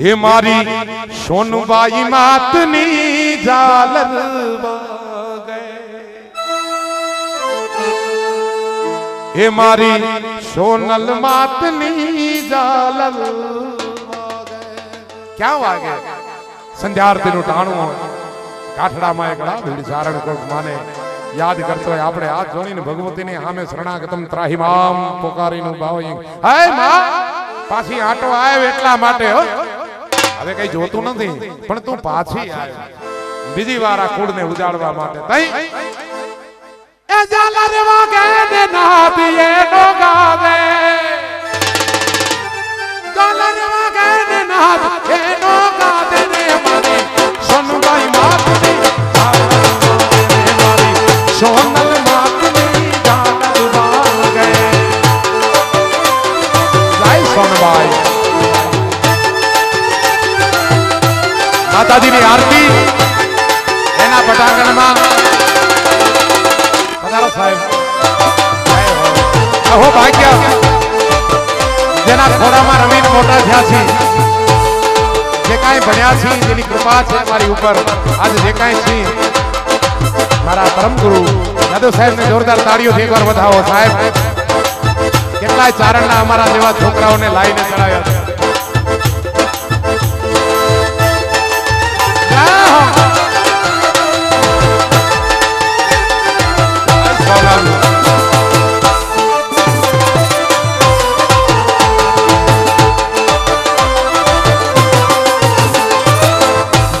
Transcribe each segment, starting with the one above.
એ મારી સોનબાઈ માતની ઝાલર વાગે એ મારી સોનલ માતની ઝાલર વાગે ક્યાં વાગે સંધ્યારતીનું ટાણું હોય કાઠડામાં એક ભીડ ચારણ કોક માને યાદ કરતો હોય આપણે હાથ જોડીને ભગવતીની સામે શરણાગતમ ત્રાહિમામ પોકારીનું ભાવ હે માં પાછી આટો આવ્યો એટલા માટે હો હવે કઈ જોતું નથી પણ તું પાછી આવ્યો બીજી વાર આ કુળને ઉજાડવા માટે તઈ એ ઝાલર વાગે ને નાદીએ નો ગાવે ઝાલર વાગે ને નાદીએ નો ગાવે ને મારી સોનબાઈ માતની મારી માતાજીની આરતી. એના પટાંગણમાં. સાહેબ. અહો ભાગ્ય. જેના ખોડામાં રમીને મોટા થયા છે. જે કાંઈ ભણ્યા છે, જેની કૃપા છે મારી ઉપર. આજે જે કાંઈ છે, મારા પરમ ગુરુ યાદવ સાહેબને જોરદાર તાળીઓથી એકવાર વધાવો, સાહેબ. કેટલાય ચારણના અમારા જેવા છોકરાઓને લાઈને ચડાવ્યા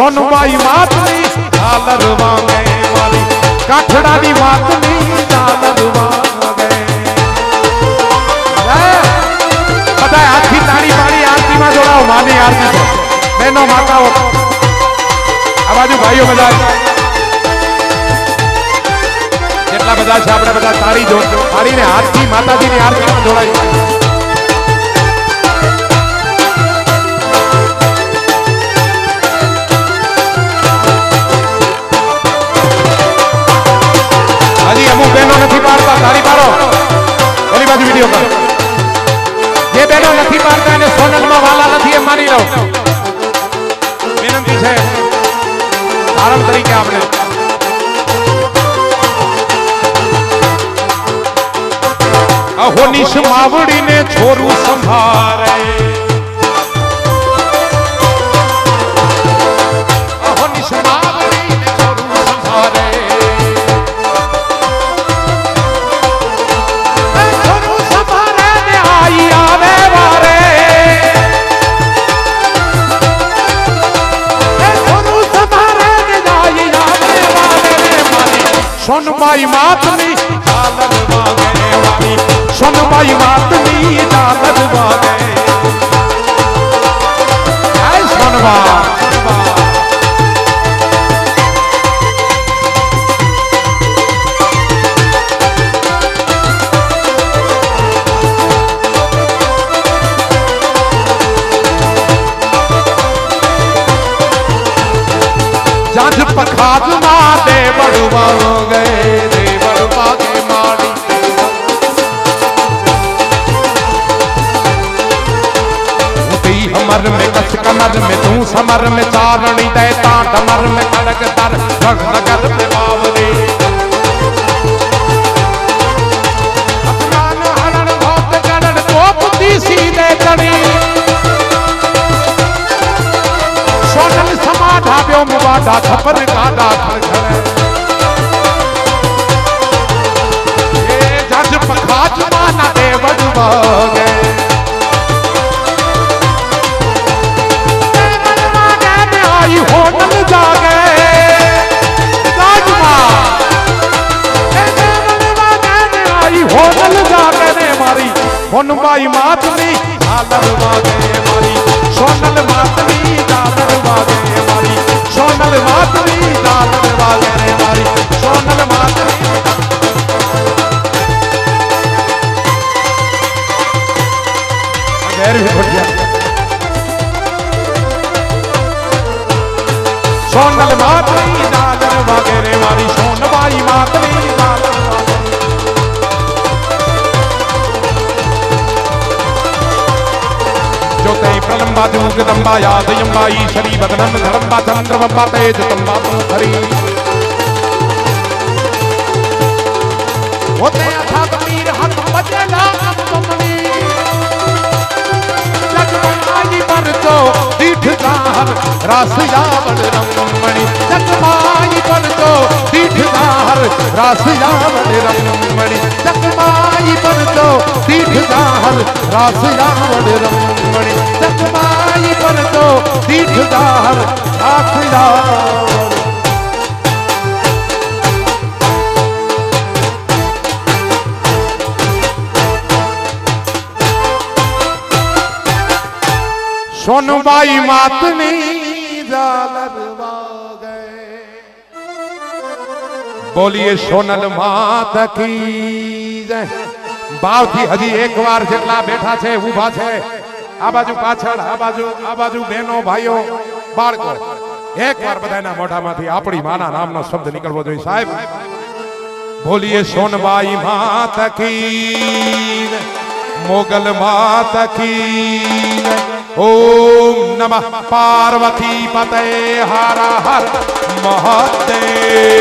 સોનબાઈ માતની ઝાલર વાગે વાલી કાઠડાની માતની ઝાલર વાગે જય. બધા હાથથી તાળી પાડી આરતીમાં જોડાઓ માની આરતી છે બહેનો માતાઓ આ બાજુ ભાઈઓ બધા કેટલા બધા છે આપણે બધા તાળી જો તાળીને હાથથી માતાજીની આરતીમાં જોડાઈ વિડીયો કરો જે બહેનો નથી પાડતા એને સોનલમાં વાલા નથી એમ માની લો વિનંતી છે આરામ તરીકે આપણે અહોનિશ માવડીને છોરું સંભારે સોનબાઈ માતની ઝાલર વાગે વાળી. સોનબાઈ માતની ઝાલર વાગે. આય સોનબા. જજ પખાજમાં દેવડવા ગયે तू समर में चारणी दे टाट मर में खड़क दर रग नगर में बावरे अपमान हरण भोग गणन कोप दी सीधे चढ़ी सोनल समाधा ब्यो मुबादा छपर गादा खड़खड़े जज पखाज माना वागे सोनू भाई माथनी झालर वागे मारी, सोनल माथनी झालर वागे मारी, सोनल माथनी झालर वागे मारी, सोनल माथनी सोनल माथनी झालर वागे मारी, सोन भाई माथनी ज्योति प्रलंबा जगदम्बा यादयम्बा ईश्वरी वदनम धरम्बा चंद्रमम्बा तेज तम्बा धरी होते अथाक मीर हक बजेला अपमनी जगमाई पर तो दीठ दाहर, रास यावड़ रमणी जगमाई पर तो दीठ दाहर, रास यावड़ रमणी जगमाई पर तो दीठ दाहर, रास यावड़ रमणी ধার তো দীর্ঘ ধার সোনবাই মাতনি জালরবা બોલીએ સોનલ માતા કી જય બાવથી હજી એક વાર જેટલા બેઠા છે ઊભા છે આ બાજુ પાછળ આ બાજુ આ બાજુ બહેનો ભાઈઓ બાળકો એકવાર બધાના મોઢામાંથી આપણી માના નામનો શબ્દ નીકળવો જોઈએ સાહેબ બોલીએ સોનબાઈ માત કી જય. મોગલ માત કી જય. ઓમ નમઃ પાર્વતી પતે હર હર મહાદેવ